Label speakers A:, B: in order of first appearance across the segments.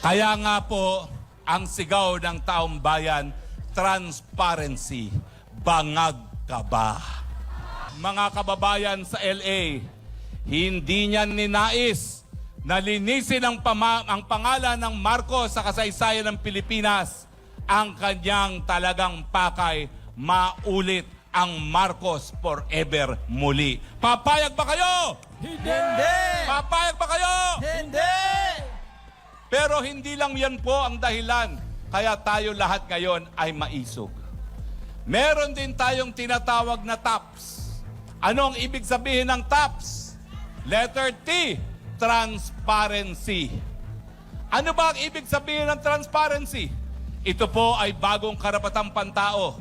A: Kaya nga po, ang sigaw ng taong bayan, transparency, bangag ka ba? Mga kababayan sa LA, hindi niya ninais na linisin ang, ang pangalan ng Marcos sa kasaysayan ng Pilipinas. Ang kanyang talagang pakay, maulit ang Marcos forever muli. Papayag ba kayo?
B: Hindi!
A: Papayag ba kayo?
B: Hindi!
A: Pero hindi lang yan po ang dahilan kaya tayo lahat ngayon ay maisog. Meron din tayong tinatawag na TAPS. Ano ang ibig sabihin ng TAPS? Letter T, transparency. Ano ba ang ibig sabihin ng transparency? Ito po ay bagong karapatang pantao.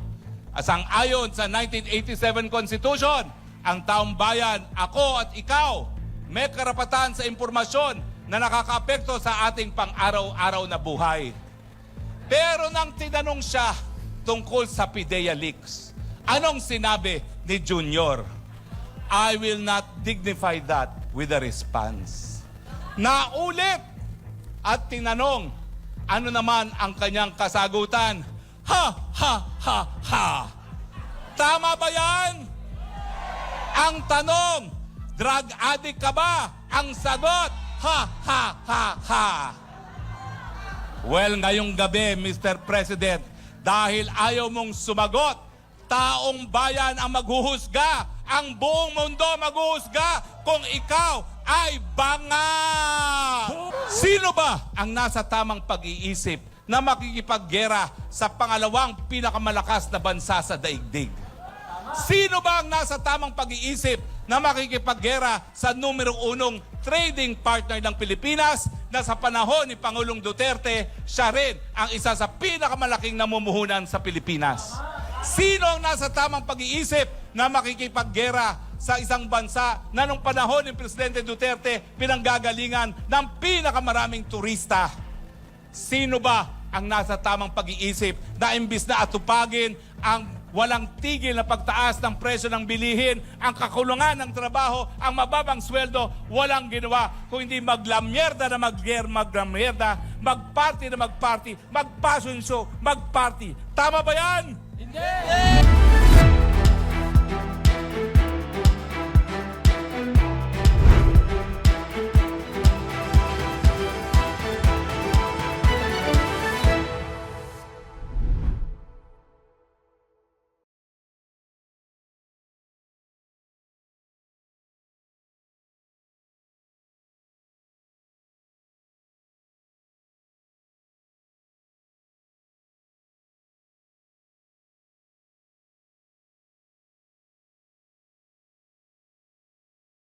A: Asang ayon sa 1987 Constitution, ang taong bayan, ako at ikaw, may karapatan sa impormasyon na nakakaapekto sa ating pang-araw-araw na buhay. Pero nang tinanong siya tungkol sa PIDEA leaks, anong sinabi ni Junior? I will not dignify that with a response. Naulit at tinanong, ano naman ang kanyang kasagutan? Ha, ha, ha, ha. Tama ba yan? Ang tanong, drug addict ka ba? Ang sagot, ha, ha, ha, ha. Well, ngayong gabi, Mr. President, dahil ayaw mong sumagot, taong bayan ang maghuhusga, ang buong mundo maghuhusga kung ikaw ay banga. Sino ba ang nasa tamang pag-iisip na makikipaggera sa pangalawang pinakamalakas na bansa sa daigdig? Sino ba ang nasa tamang pag-iisip na makikipaggera sa numero unong trading partner ng Pilipinas na sa panahon ni Pangulong Duterte, siya rin ang isa sa pinakamalaking namumuhunan sa Pilipinas? Sino ang nasa tamang pag-iisip na makikipaggera sa isang bansa na nung panahon ni Presidente Duterte pinanggagalingan ng pinakamaraming turista? Sino ba ang nasa tamang pag-iisip na imbis na atupagin ang walang tigil na pagtaas ng presyo ng bilihin, ang kakulungan ng trabaho, ang mababang sweldo, walang ginawa kung hindi maglamyerda na magger, maglamyerda, magparty na magparty, magpasyon show, magparty. Tama ba yan?